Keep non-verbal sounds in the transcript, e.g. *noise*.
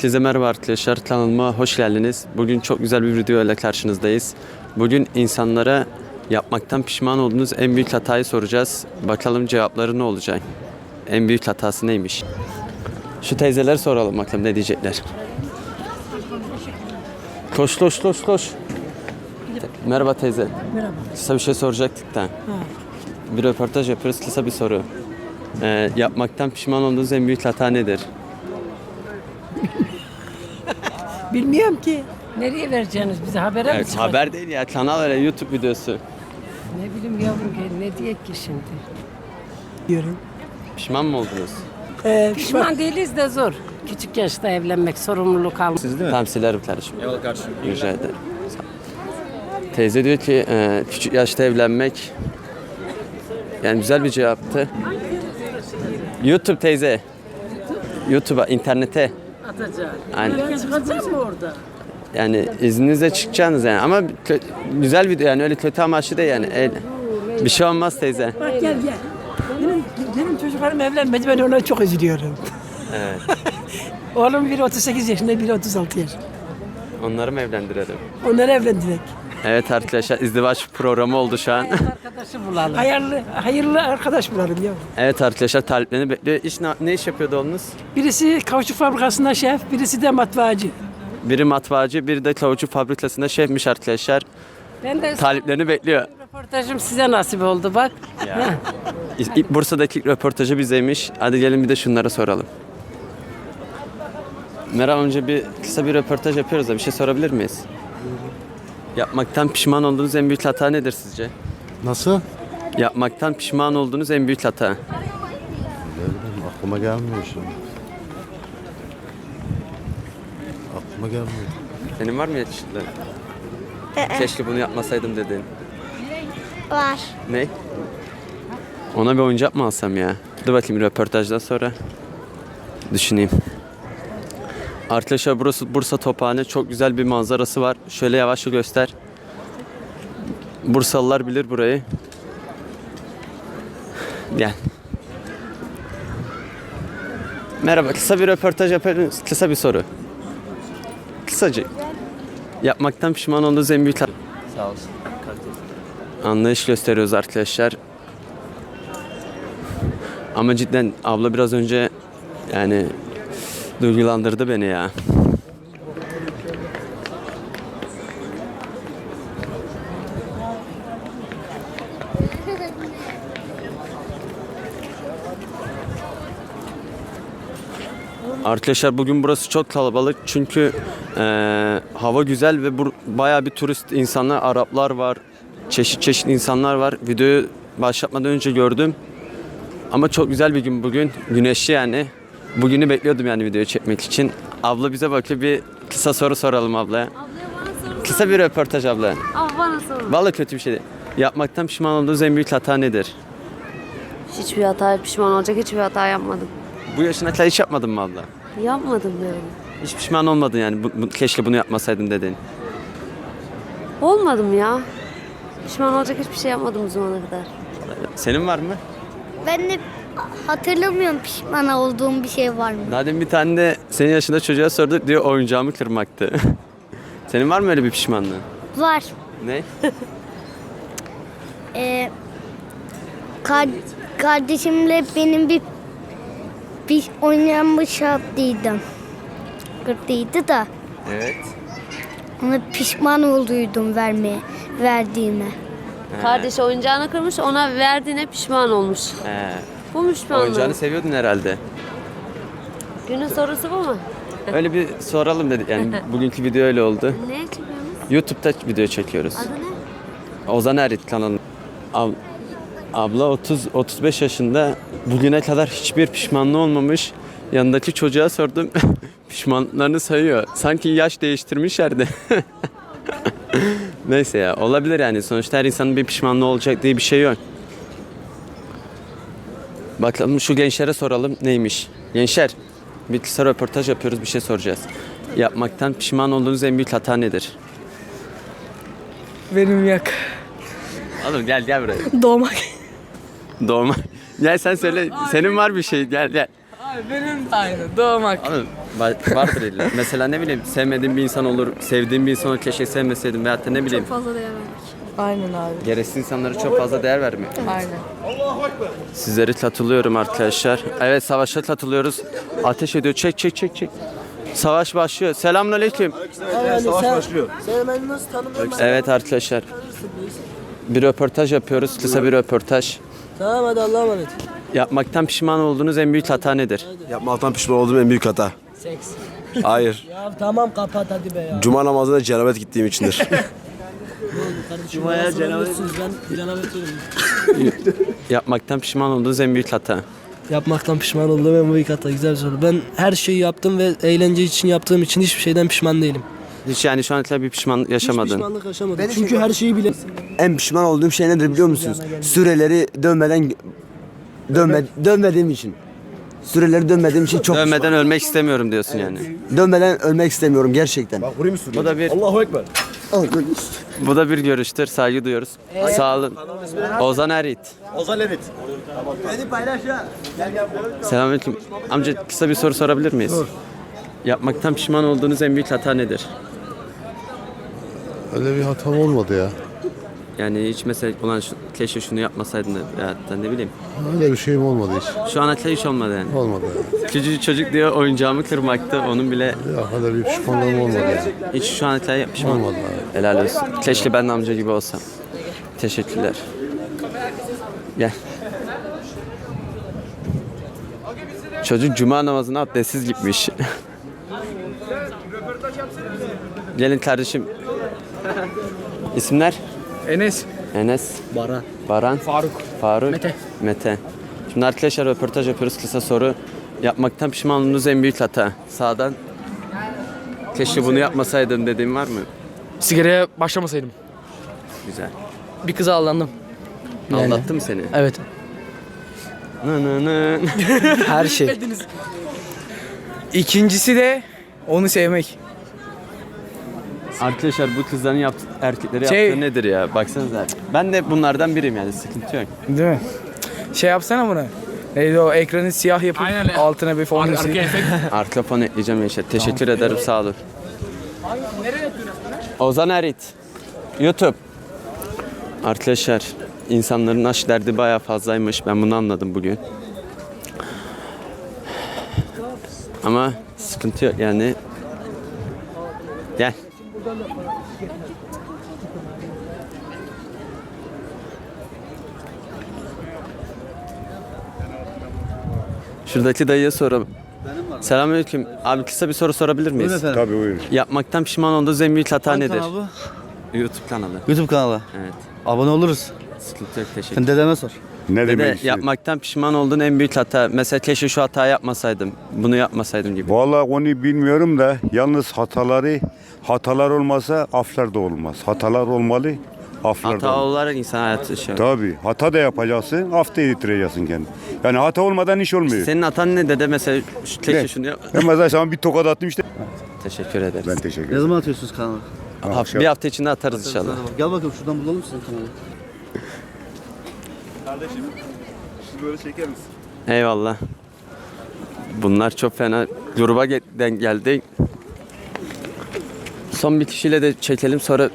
Herkese merhaba arkadaşlar. Kanalıma hoş geldiniz. Bugün çok güzel bir video ile karşınızdayız. Bugün insanlara yapmaktan pişman olduğunuz en büyük hatayı soracağız. Bakalım cevapları ne olacak? En büyük hatası neymiş? Şu teyzeler soralım bakalım ne diyecekler. Koş koş koş koş. Merhaba teyze. Merhaba. Kısa bir şey soracaktık da. Bir röportaj yapıyoruz. Kısa bir soru. Ee, yapmaktan pişman olduğunuz en büyük hata nedir? Bilmiyorum ki. Nereye vereceğiniz bize habere mi Evet, çıkacak? haber değil ya kanal öyle YouTube videosu. Ne bileyim yavrum ki ne diyek ki şimdi. diyorum. Pişman mı oldunuz? Ee, Pişman değiliz de zor. Küçük yaşta evlenmek, sorumluluk almak. Siz değil mi? Tamam silerim kardeşim. Eyvallah kardeşim. Rica ederim. Sağ ol. Teyze diyor ki e, küçük yaşta evlenmek yani güzel bir cevaptı. YouTube teyze. YouTube'a, internete. Atacak. Aynen. Ben çıkacağım mı orada? Yani izninizle çıkacaksınız yani ama kö- güzel video yani öyle kötü amaçlı değil yani. El- bir şey olmaz teyze. bak gel gel. Benim, benim çocuklarım evlenmedi ben ona çok üzülüyorum. Evet. *laughs* Oğlum biri 38 yaşında biri 36 yaşında. Onları mı evlendirelim? Onları evlendirek. Evet arkadaşlar izdivaç programı oldu şu an. Arkadaşı bulalım. Hayırlı, hayırlı arkadaş bulalım ya. evet arkadaşlar taliplerini bekliyor. İş ne, ne iş yapıyordu oğlunuz? Birisi kauçuk fabrikasında şef, birisi de matbaacı. Biri matbaacı, biri de kauçuk fabrikasında şefmiş arkadaşlar. Ben de Taliplerini bekliyor. röportajım size nasip oldu bak. Ya. Bursa'daki röportajı bizeymiş. Hadi gelin bir de şunlara soralım. Merhaba önce bir kısa bir röportaj yapıyoruz da bir şey sorabilir miyiz? Yapmaktan pişman olduğunuz en büyük hata nedir sizce? Nasıl? Yapmaktan pişman olduğunuz en büyük hata. Ne bileyim aklıma gelmiyor şimdi. Aklıma gelmiyor. Senin var mı yetişkiler? Keşke bunu yapmasaydım dedin. Var. Ne? Ona bir oyuncak mı alsam ya? Dur bakayım röportajdan sonra düşüneyim. Arkadaşlar burası Bursa Tophane. Çok güzel bir manzarası var. Şöyle yavaşça göster. Bursalılar bilir burayı. Gel. Merhaba, kısa bir röportaj yaparız. Kısa bir soru. Kısacık. Yapmaktan pişman olduğunuz en büyük... Sağ olsun. Anlayış gösteriyoruz arkadaşlar. Ama cidden abla biraz önce yani duygulandırdı beni ya. Arkadaşlar bugün burası çok kalabalık çünkü eee, hava güzel ve bur- bayağı bir turist insanlar, Araplar var, çeşit çeşit insanlar var. Videoyu başlatmadan önce gördüm. Ama çok güzel bir gün bugün. Güneşli yani. Bugünü bekliyordum yani videoyu çekmek için. Abla bize bakıyor bir kısa soru soralım ablaya. Kısa bir röportaj abla. Ama bana sorun. Vallahi kötü bir şey değil. Yapmaktan pişman olduğunuz en büyük hata nedir? Hiçbir hataya pişman olacak hiçbir hata yapmadım. Bu yaşına kadar hiç yapmadın mı abla? Yapmadım diyorum. Hiç pişman olmadın yani. Bu, bu- keşke bunu yapmasaydım dedin. Olmadım ya. Pişman olacak hiçbir şey yapmadım bu zamana kadar. Senin var mı? Ben de hatırlamıyorum pişman olduğum bir şey var mı? Demin bir tane de senin yaşında çocuğa sorduk diyor oyuncağımı kırmaktı. *laughs* Senin var mı öyle bir pişmanlığın? Var. Ne? *laughs* Ee, kar- kardeşimle benim bir bir oynanmış yaptıydım. Kırdıydı da Evet. ona pişman olduydum vermeye, verdiğime. Kardeşi oyuncağını kırmış ona verdiğine pişman olmuş. Ee, Bu pişmanlığı? oyuncağını seviyordun herhalde. Günün sorusu bu mu? Öyle bir soralım dedik. Yani *laughs* bugünkü video öyle oldu. Ne çekiyorsunuz? YouTube'da video çekiyoruz. Adı ne? Ozan Erit kanalı. Ab- abla 30 35 yaşında bugüne kadar hiçbir pişmanlığı olmamış. Yanındaki çocuğa sordum. *laughs* Pişmanlıklarını sayıyor. Sanki yaş değiştirmişlerdi. *laughs* Neyse ya olabilir yani. Sonuçta her insanın bir pişmanlığı olacak diye bir şey yok. Bakalım şu gençlere soralım neymiş. Gençler bir kısa röportaj yapıyoruz bir şey soracağız. Yapmaktan pişman olduğunuz en büyük hata nedir? Benim yok. Oğlum gel gel buraya. Doğmak. Doğma. Gel sen söyle. Senin var bir şey. Gel gel. Benim de aynı. Doğmak. Abi va- vardır illa. Mesela ne bileyim sevmediğim bir insan olur, sevdiğim bir insan olur keşke sevmeseydim veyahut da ne bileyim Fazla değer vermek. Aynen abi. gereksiz insanlara çok fazla değer vermiyor. Aynen. Sizleri katılıyorum arkadaşlar. Evet savaşa katılıyoruz. Ateş ediyor. Çek çek çek çek. Savaş başlıyor. Selamünaleyküm. Savaş başlıyor. Sen beni nasıl tanımıyorsun? Evet arkadaşlar. Bir röportaj yapıyoruz. Kısa bir röportaj. Tamam hadi Allah'a emanet. Yapmaktan pişman olduğunuz en büyük hata nedir? Yapmaktan pişman olduğum en büyük hata. Seks. Hayır. Ya tamam kapat hadi be ya. Cuma namazına cenabet gittiğim içindir. *laughs* Cuma'ya cenabet. Ben cenabet değilim. *laughs* Yapmaktan pişman olduğunuz en büyük hata. Yapmaktan pişman olduğum en büyük hata. Güzel soru. Ben her şeyi yaptım ve eğlence için yaptığım için hiçbir şeyden pişman değilim. Hiç yani şu an kadar bir pişman Hiç yaşamadın. pişmanlık yaşamadım. Çünkü her şeyi bile... En pişman olduğum şey nedir biliyor musunuz? Süreleri dönmeden dönme, dönmediğim için. Süreleri dönmediğim için çok Dövmeden ölmek istemiyorum diyorsun yani. Dönmeden ölmek istemiyorum gerçekten. Bu da bir Allahu Ekber. Bu da bir görüştür. Saygı duyuyoruz. Sağ olun. Ozan Erit. Ozan evet. Selamünaleyküm. Amca kısa bir soru sorabilir miyiz? Yapmaktan pişman olduğunuz en büyük hata nedir? Öyle bir hatam olmadı ya. Yani hiç mesela ulan şu, keşke şunu yapmasaydın da veyahut da ne bileyim. Öyle bir şeyim olmadı hiç. Şu an hatta hiç olmadı yani. Olmadı ya. Küçücük çocuk diyor oyuncağımı kırmaktı. Onun bile Ya öyle bir pişmanlığım olmadı ya. hiç şu an hatta pişman Olmadı abi. Helal olsun. Keşke ben de amca gibi olsam. Teşekkürler. Gel. Çocuk cuma namazına abdestsiz gitmiş. Gelin kardeşim. İsimler? Enes. Enes. Baran. Baran. Faruk. Faruk. Mete. Mete. Şimdi arkadaşlar röportaj yapıyoruz. Kısa soru. Yapmaktan pişman olduğunuz en büyük hata. Sağdan. Keşke bunu yapmasaydım dediğim var mı? Sigaraya başlamasaydım. Güzel. Bir kıza aldandım. Aldattı mı seni? Evet. Nı nı nı. *laughs* Her şey. İkincisi de onu sevmek. Arkadaşlar bu kızların yaptı, erkeklere Şey- yaptığı nedir ya? Baksanıza. Ben de bunlardan biriyim yani sıkıntı yok. Değil mi? Şey yapsana bunu. Neydi o ekranı siyah yapıp altına bir fon müziği. *laughs* Arka fon ekleyeceğim Yaşar. Teşekkür ederim sağ olun. Ozan Erit. YouTube. Arkadaşlar insanların aşk derdi bayağı fazlaymış. Ben bunu anladım bugün. Ama sıkıntı yok yani. Gel. Şuradaki dayıya soralım. Selamünaleyküm. Abi kısa bir soru sorabilir miyiz? Tabii buyurun. Yapmaktan pişman olduğunuz en büyük hata nedir? Kanal YouTube kanalı. YouTube kanalı. Evet. Abone oluruz. Sıkıntı yok teşekkür Sen dedeme sor. Ne Dede demek istiyorsun? yapmaktan pişman olduğun en büyük hata. Mesela keşke şu hatayı yapmasaydım. Bunu yapmasaydım gibi. Vallahi onu bilmiyorum da yalnız hataları hatalar olmasa aflar da olmaz. Hatalar olmalı, aflar da Hata olarak insan hayatı şey. Tabii. Hata da yapacaksın, af da yedireceksin kendini. Yani hata olmadan iş olmuyor. Senin hatan ne dede mesela şu, keşke şunu yap. Ben mesela sana bir tokat attım işte. Teşekkür ederiz. Ben teşekkür Ne ederim. zaman atıyorsunuz kanalı? Ha- bir hafta içinde atarız inşallah. Gel bakalım şuradan bulalım sizin kanalı. Eyvallah. Bunlar çok fena. Gruba geldi. Son bir kişiyle de çekelim sonra